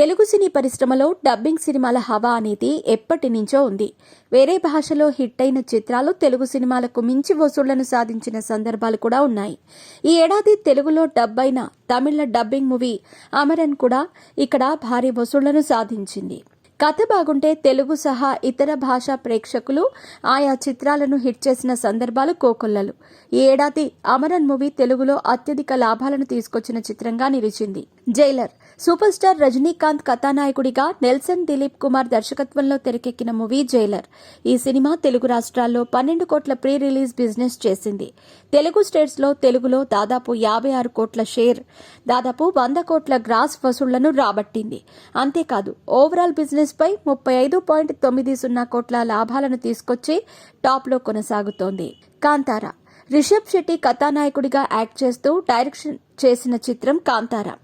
తెలుగు సినీ పరిశ్రమలో డబ్బింగ్ సినిమాల హవా అనేది ఎప్పటి నుంచో ఉంది. వేరే భాషలో హిట్ అయిన చిత్రాలు తెలుగు సినిమాలకు మించి వసూళ్ళను సాధించిన సందర్భాలు కూడా ఉన్నాయి. ఈ ఏడాది తెలుగులో డబ్ అయిన తమిళ డబ్బింగ్ మూవీ అమరన్ కూడా ఇక్కడ భారీ వసూళ్ళను సాధించింది. కథ బాగుంటే తెలుగు సహా ఇతర భాషా ప్రేక్షకులు ఆయా చిత్రాలను హిట్ చేసిన సందర్భాలు కోకొల్లలు. ఈ ఏడాది అమరన్ మూవీ తెలుగులో అత్యధిక లాభాలను తీసుకొచ్చిన చిత్రంగా నిలిచింది. జైలర్. సూపర్ స్టార్ రజనీకాంత్ కథానాయకుడిగా నెల్సన్ దిలీప్ కుమార్ దర్శకత్వంలో తెరకెక్కిన మూవీ జైలర్. ఈ సినిమా తెలుగు రాష్ట్రాల్లో పన్నెండు కోట్ల ప్రీ రిలీజ్ బిజినెస్ చేసింది. తెలుగు స్టేట్స్లో తెలుగులో దాదాపు యాభై ఆరు కోట్ల షేర్ దాదాపు వంద కోట్ల గ్రాస్ వసూళ్ళను రాబట్టింది. అంతేకాదు ఓవరాల్ బిజినెస్ పై ముప్పై ఐదు పాయింట్ తొమ్మిది సున్నా కోట్ల లాభాలను తీసుకొచ్చి టాప్లో కొనసాగుతోంది. కాంతారా రిషబ్ శెట్టి కథానాయకుడిగా యాక్ట్ చేస్తూ డైరెక్షన్ చేసిన చిత్రం కాంతారా.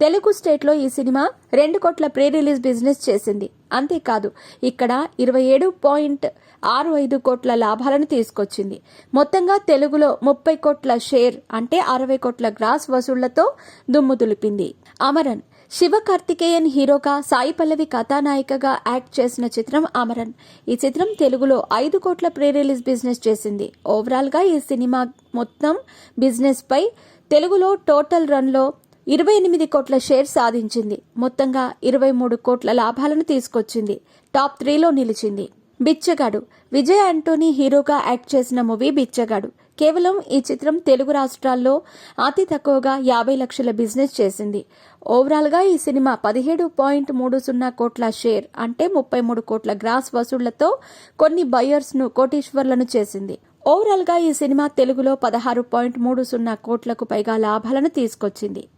తెలుగు స్టేట్లో ఈ సినిమా రెండు కోట్ల ప్రీ రిలీజ్ బిజినెస్ చేసింది. అంతేకాదు ఇక్కడ ఇరవై ఏడు పాయింట్ ఆరు ఐదు కోట్ల లాభాలను తీసుకొచ్చింది. మొత్తంగా తెలుగులో ముప్పై కోట్ల షేర్ అంటే అరవై కోట్ల గ్రాస్ వసూళ్ళతో దుమ్ము దులిపింది. అమరన్. శివ కార్తికేయన్ హీరోగా సాయి పల్లవి కథానాయికగా యాక్ట్ చేసిన చిత్రం అమరన్. ఈ చిత్రం తెలుగులో ఐదు కోట్ల ప్రీ రిలీజ్ బిజినెస్ చేసింది. ఓవరాల్గా ఈ సినిమా మొత్తం బిజినెస్పై తెలుగులో టోటల్ రన్లో ఇరవై ఎనిమిది కోట్ల షేర్ సాధించింది. మొత్తంగా ఇరవై మూడు కోట్ల లాభాలను తీసుకొచ్చింది. టాప్ త్రీలో నిలిచింది. బిచ్చగాడు. విజయ్ ఆంటోనీ హీరోగా యాక్ట్ చేసిన మూవీ బిచ్చగాడు. కేవలం ఈ చిత్రం తెలుగు రాష్ట్రాల్లో అతి తక్కువగా యాభై లక్షల బిజినెస్ చేసింది. ఓవరాల్గా ఈ సినిమా పదిహేడు పాయింట్ మూడు సున్నా కోట్ల షేర్ అంటే ముప్పై మూడు కోట్ల గ్రాస్ వసూళ్ళతో కొన్ని బయర్స్ను కోటీశ్వర్లను చేసింది. ఓవరాల్గా ఈ సినిమా తెలుగులో పదహారు పాయింట్ మూడు సున్నా కోట్లకు పైగా లాభాలను తీసుకొచ్చింది.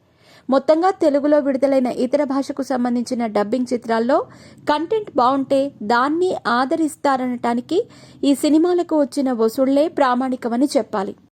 మొత్తంగా తెలుగులో విడుదలైన ఇతర భాషకు సంబంధించిన డబ్బింగ్ చిత్రాల్లో కంటెంట్ బాగుంటే దాన్ని ఆదరిస్తారనటానికి ఈ సినిమాలకు వచ్చిన వసూళ్ళే ప్రామాణికమని చెప్పాలి.